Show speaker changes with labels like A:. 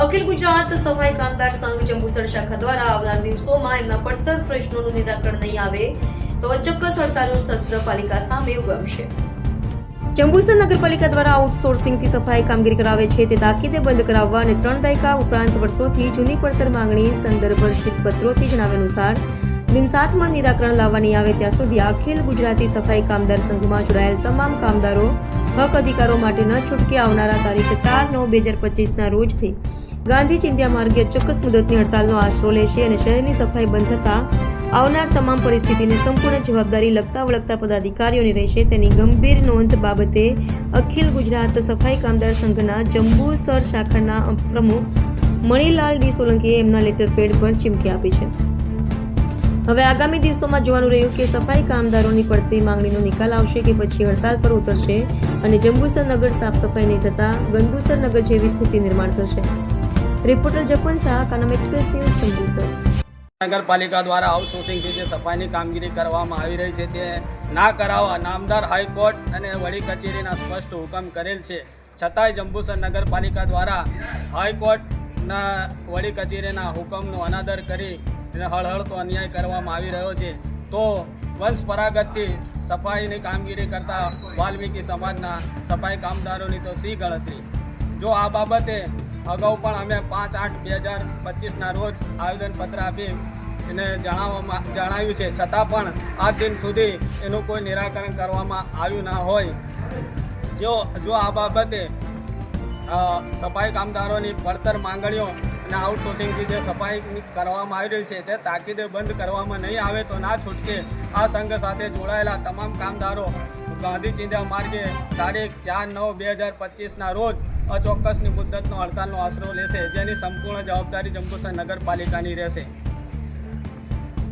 A: અખિલ ગુજરાત સફાઈ કામદાર સંઘ જંબુસર શાખા દ્વારા આવનાર દિવસોમાં એમના પડતર પ્રશ્નોનું નિરાકરણ નહીં આવે તો ચોક્કસ હડતાલનું શસ્ત્ર પાલિકા સામે ઉગમશે જંબુસર નગરપાલિકા દ્વારા આઉટસોર્સિંગથી સફાઈ કામગીરી કરાવે છે તે તાકીદે બંધ કરાવવા અને ત્રણ દાયકા ઉપરાંત વર્ષોથી જૂની પડતર માંગણી સંદર્ભિત પત્રોથી જણાવ્યા અનુસાર દિન સાતમાં નિરાકરણ લાવવાની આવે ત્યાં સુધી અખિલ ગુજરાતી સફાઈ કામદાર સંઘમાં જોડાયેલ તમામ કામદારો, હક અધિકારો માટે ન છૂટકે આવનારા તારીખ ચાર નવ બે હજાર પચીસના રોજથી ગાંધી ચિંધ્યા માર્ગે ચોક્કસ મુદતની હડતાલનો આશરો લેશે અને શહેરની સફાઈ બંધ થતાં આવનાર તમામ પરિસ્થિતિને સંપૂર્ણ જવાબદારી લગતા વળગતા પદાધિકારીઓની રહેશે. તેની ગંભીર નોંધ બાબતે અખિલ ગુજરાત સફાઈ કામદાર સંઘના જંબુસર શાખાના પ્રમુખ મણિલાલ ડી સોલંકીએ એમના લેટર પેડ પર ચીમકી આપી છે. હવે આગામી દિવસોમાં જોવાનું રહ્યું કે સફાઈ કામદારોની પડતી માંગણીનો નિકાલ આવશે કે પછી હડતાલ પર ઉતરશે અને જંબુસર નગર સાફ સફાઈ નહીં થતા ગંદુસર નગર જેવી સ્થિતિ નિર્માણ થશે. Reporter Japan Shah, Kanam express news Jambusar
B: નગરપાલિકા દ્વારા આઉટસોર્સિંગથી જે સફાઈની કામગીરી કરવામાં આવી રહી છે, તે ના કરાવવા નામદાર હાઈકોર્ટ અને વડી કચેરીના સ્પષ્ટ હુકમ કરેલ છે. છતાંય જંબુસર નગરપાલિકા દ્વારા હાઈકોર્ટના વડી કચેરીના હુકમનો અનાદર કરી હળહળતો અન્યાય કરવામાં આવી રહ્યો છે. તો વંશ પરાગતથી સફાઈની કામગીરી કરતા વાલ્મીકી સમાજના સફાઈ કામદારોની તો સી ગણતરી. જો આ બાબતે અગાઉ પણ અમે પાંચ આઠ બે હજાર પચીસના રોજ આવેદનપત્ર આપી એને જણાવવામાં જણાવ્યું છે. છતાં પણ આ દિન સુધી એનું કોઈ નિરાકરણ કરવામાં આવ્યું ના હોય. જો જો આ બાબતે સફાઈ કામદારોની પડતર માંગણીઓ અને આઉટસોર્સિંગથી જે સફાઈ કરવામાં આવી રહી છે તે તાકીદે બંધ કરવામાં નહીં આવે તો ના છૂટકે આ સંઘ સાથે જોડાયેલા તમામ કામદારો ગાંધી ચિંધ્યા માર્ગે તારીખ ચાર નવ બે હજાર પચીસના રોજ અચોક્કસની મુદ્દતનો હડતાલનો આશરો લેશે જેની સંપૂર્ણ જવાબદારી જંબુસર નગરપાલિકાની રહેશે.